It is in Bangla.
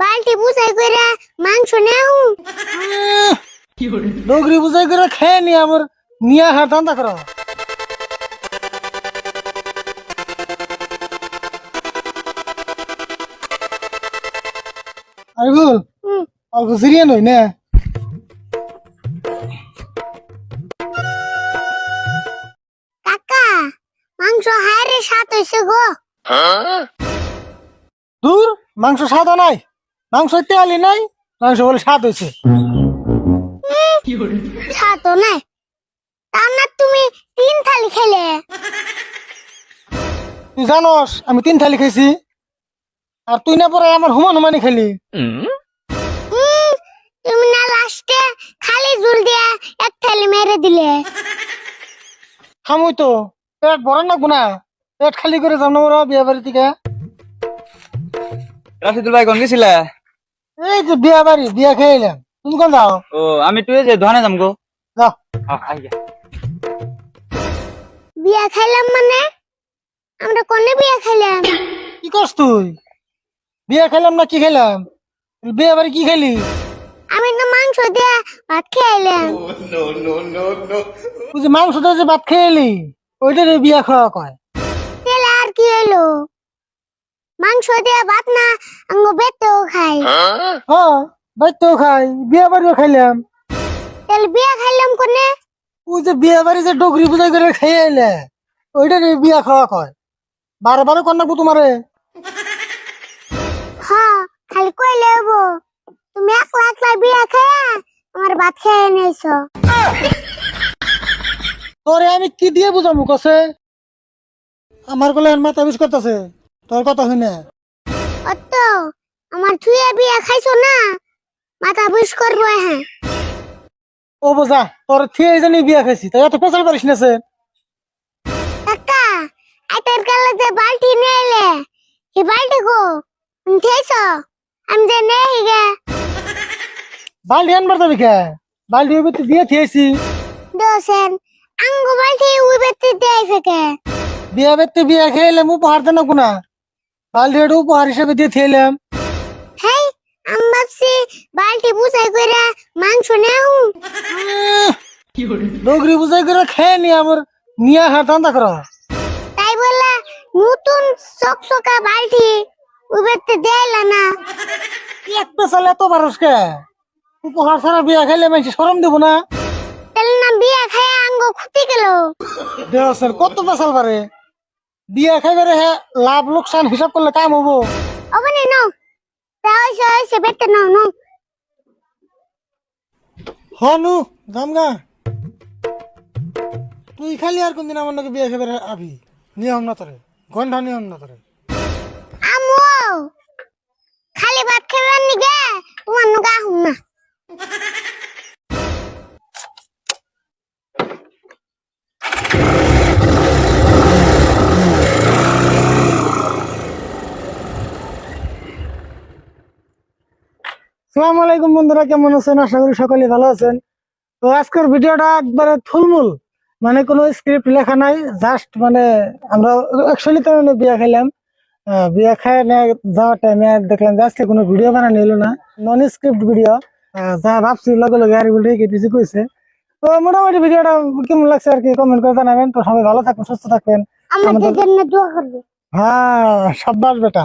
বালতি বুঝাই কইরা মাংস নেও। ডগরি বুঝাই করে খেয়ে নি আমার নিয়া হাত ধান্দা করো। আইবুল। অল্প সিরিয়ান হই না। কাকা মাংস হায়রে সাত হইছে গো। দূর। মাংস স্বাদ নাই মাংস তেয়ালি নাই মাংস বলে স্বাদ হয়েছে। নাই। তুমি তিন থালি খেলে। তুই জানস আমি তিন থালি খাইছি আর তুই না পরে আমার হুমান হুমানি খেলি। তুমি না লাস্টে খালি জুল দিয়া এক থালি মেরে দিলে। খামুই তো পেট ভরে না। গুনা পেট খালি করে যাম না বিয়ে বাড়ি থেকে। রাশিদুল ভাই কোন গেছিলা? এই যে বিয়া বাড়ি বিয়া খেয়ে এলাম। তুমি কোন যাও? ও আমি তুই যে দোকানে যাম গো। যাও। বিয়া খাইলাম মানে? আমরা কোনে বিয়া খাইলাম? কি করছ তুই? বিয়া খেলাম না কি খেলাম বিয়ে বাড়ি কি খেলি আমি তো মাংস দিয়া ভাত খাইলাম তুই যে মাংস দিয়ে যে ভাত খেয়ে এলি ওইটারে বিয়া খাওয়া কয়? তাহলে আর কি হলো? মাংস দিয়া ভাত না আঙ্গ বেতেও খাই। হ্যাঁ? বাইতো খাই বিয়া বাড়িও খাইলাম। তাহলে বিয়া খাইলাম কোনে? ওই যে বিয়া বাড়ি যে ডগরি পূজা করে খেয়ে এলে ওইটারে বিয়া খাওয়া কয়। বারে বারে কর না তোমারে। হ্যাঁ খালি কইলে হব তুমি একলা একলা বিয়া খাইয়া আমার ভাত খেয়ে নিয়েছো তোরে আমি কি দিয়ে বুঝাবো কসে? আমার গলে মাথা বিষ করতেছে। তোর কথা শুনে। অত আমার থুয়ে বিয়া খাইছো না? মাথা বুস করব হ্যাঁ। ও বোঝা তোর থিয়ে জানি বিয়া খাইছি তাই এত পেছাল পারিস না সে। কাকা আইতার কালে যে বালতি নিয়ে এলে কি বালতি গো তুমি খেয়েছো? আমি যে নেই গে। বালটি আনবার যাবি কে? বালটি ওই ভিতরে দিয়ে থিয়েছি দোসেন আঙ্গু বালতি উই বেতে দেয় ফেকে বিয়া বেতে বিয়া খেয়ে এলাম উপহার দেন কোনা বালটি এটা উপহার হিসেবে দিয়ে থিয়েলাম হেই আমি ভাবছি বালতি বুঝাই করে মাংস নেও। ডগরি বুঝাই করে খেয়ে নি আমার নিয়া হাত ধান্দা করো। তাই বললা নতুন চকচকা বালতি উই বেতে দেয়লা না। এক পেছাল এত পারস উপহার ছাড়া বিয়া খাইলে মানুষ সরম দেবো না। তাহলে না বিয়া খায় আঙ্গু খুঁটি গেল। দেওয়ার কত পেছাল পারে। বিয়া খাইবারে হ্যাঁ লাভ লোকসান হিসাব করলে কাম হব। ওখানে নাও। তাই হয়েছে হয়েছে বেতে নাও নাও। হনু গামগা তুই খালি আর কোনদিন আমার নাকি বিয়ে খেবে আবি। নিয়ম না তোরে ঘণ্টা নিয়ম না তোরে আমু খালি ভাত খাবেন নি গে তোমার নুগা হুম না সালাম আলাইকুম বন্ধুরা কেমন আছেন? আশা করি সকলে ভালো আছেন। তো আজকের ভিডিওটা একবারে থুলমুল মানে কোনো স্ক্রিপ্ট লেখা নাই জাস্ট মানে আমরা অ্যাকচুয়ালি তো মানে বিয়া খাইলাম। বিয়া খাই যাওয়ার টাইমে দেখলাম যে আজকে কোনো ভিডিও বানানো এলো না নন স্ক্রিপ্ট ভিডিও যা ভাবছি লগে লগে আর বলে কিছু কইছে। তো মোটামুটি ভিডিওটা কেমন লাগছে আর কি কমেন্ট করে জানাবেন। তো সবাই ভালো থাকবেন সুস্থ থাকবেন। আমাদের জন্য দোয়া করবে। হ্যাঁ সাব্বাস বেটা।